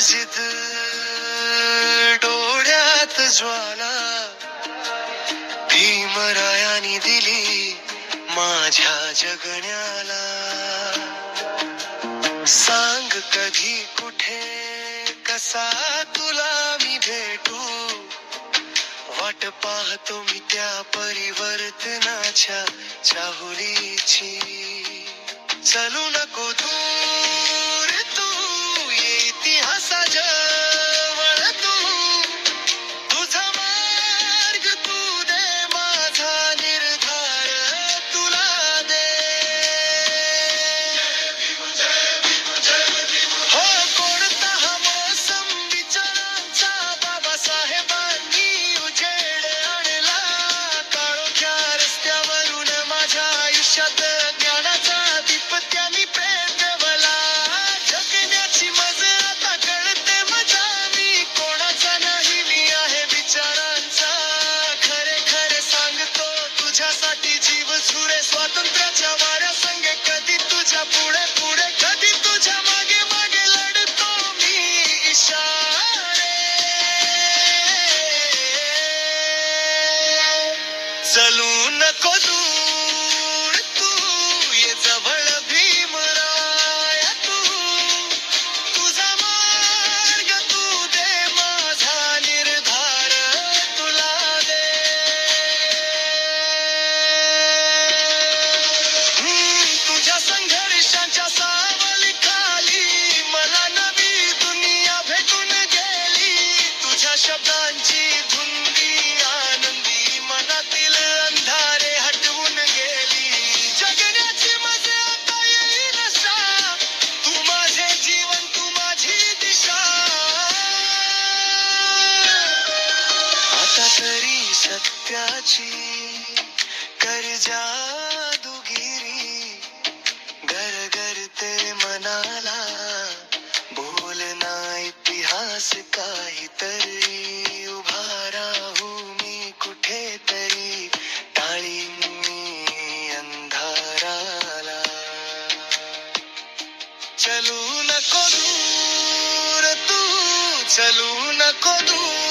जिद डोळ्यात ज्वाला. भीमरायानी दिली माझ्या जगण्याला. सांग कधी कुठे कसा तुला मी भेटू? वाट पाहतो मी त्या परिवर्तनाच्या चाहुलीची. चलू नको तू. तुझी कर जादूगिरी गरगरते मनाला बोल ना इतिहास काहीतरी उभा राहू मी कुठेतरी. टाळी मी अंधाराला. चलू नको दूर तू चलू नको दूर.